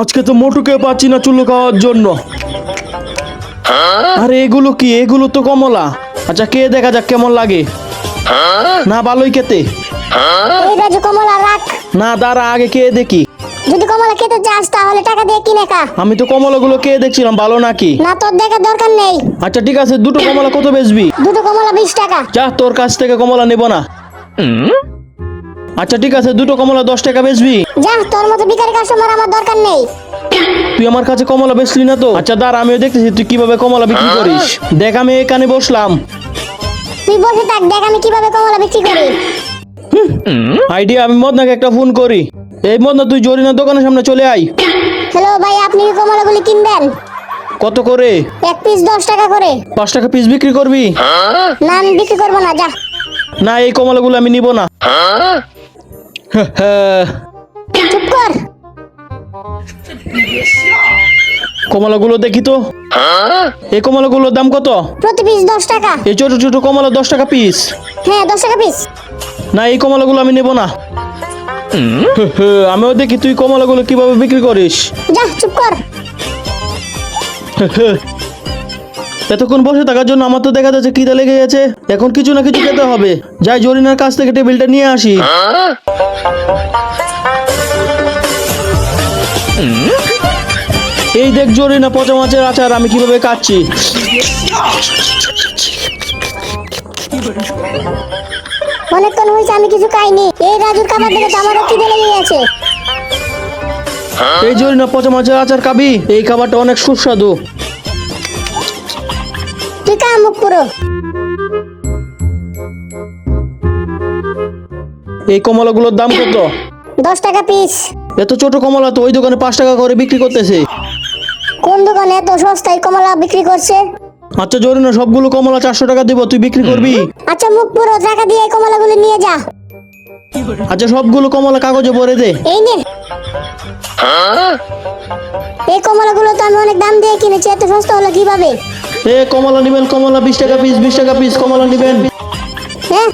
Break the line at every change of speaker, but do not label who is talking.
আজকে তো মোটুকে পাচ্ছি না চুলো খাওয়ার জন্য। আরে এগুলো কি? এগুলো তো কমলা। আচ্ছা কে দেখা যাক কেমন লাগে। না ভালোই খেতে।
এই রাজু কমলা রাখ।
না দাঁড়া আগে কে দেখি।
যদি কমলা খেতে চাস তাহলে টাকা দিয়ে কিনে খা।
আমি তো কমলাগুলো কে দেখছিলাম ভালো নাকি?
না তোর দেখার দরকার নেই।
আচ্ছা ঠিক আছে দুটো কমলা কত বেচবি?
দুটো কমলা বিশ টাকা।
যা তোর কাছ থেকে কমলা নেব না। আচ্ছা ঠিক আছে দুটো কমলা দশ টাকা বেচবি।
যা তোর মতো বিকারি কাস্টমার আমার দরকার নেই।
তুই আমার কাছে কমলা বেচলি না তো? আচ্ছা দাঁড়া আমিও দেখতেছি তুই কীভাবে কমলা বিক্রি করিস? দেখ আমি এখানে বসলাম।
তুই বসে থাক দেখ আমি কীভাবে কমলা বিক্রি করি।
আইডিয়া আমি মদনাকে একটা ফোন করি। এই মদনা তুই জরিনার দোকানের সামনে চলে আয়।
হ্যালো ভাই আপনি কি কমলাগুলি কিনবেন?
কত করে?
এক পিস দশ টাকা করে।
পাঁচ টাকা পিস বিক্রি করবি?
না আমি বিক্রি করব না যা।
না এই কমলাগুলো আমি নিব না।
চুপ কর।
কমলাগুলো দেখি তো। এই কমলাগুলোর দাম কত?
প্রতি পিস দশ টাকা।
এই ছোট ছোট কমলা দশ টাকা পিস
হ্যাঁ দশ টাকা পিস
না এই কমলাগুলো আমি নেব না। আমিও দেখি তুই কমলাগুলো কীভাবে বিক্রি করিস।
যা চুপ কর।
এতক্ষণ বসে থাকার জন্য আমার তো দেখা যাচ্ছে খিদে লেগে গেছে। এখন কিছু না কিছু খেতে হবে। যাই জরিনার কাছ থেকে টেবিলটা নিয়ে আসি। এই দেখ জরিনা পচা মাছের আচার আমি কীভাবে কাটছি?
অনেকক্ষণ হয়েছে আমি কিছু খাইনি। এই রাজুর খাবার দেখে আমারও খিদে লেগে গেছে।
এই জরিনা পচা মাছের আচার খাবি? এই খাবারটা অনেক সুস্বাদু।
খা মুখ পুরো?
এই কমলাগুলোর দাম কত?
দশ টাকা পিস।
এত ছোট কমলা তো ওই দোকানে পাঁচ টাকা করে বিক্রি করতেছে।
কোন দোকানে এত সস্তায় কমলা বিক্রি করছে?
আচ্ছা জরিনা সবগুলো কমলা চারশো টাকা দিব তুই বিক্রি করবি?
আচ্ছা মুখ পুরো টাকা দিয়ে এই কমলাগুলি নিয়ে যা।
আচ্ছা সবগুলো কমলা কাগজে ভরে দে।
এই নে। এই কমলাগুলো তো আমি অনেক দাম দিয়ে কিনেছি এত সস্তা হলো কীভাবে?
এ কমলা নিবেন কমলা বিশ টাকা পিস বিশ টাকা পিস কমলা নিবেন।
হ্যাঁ।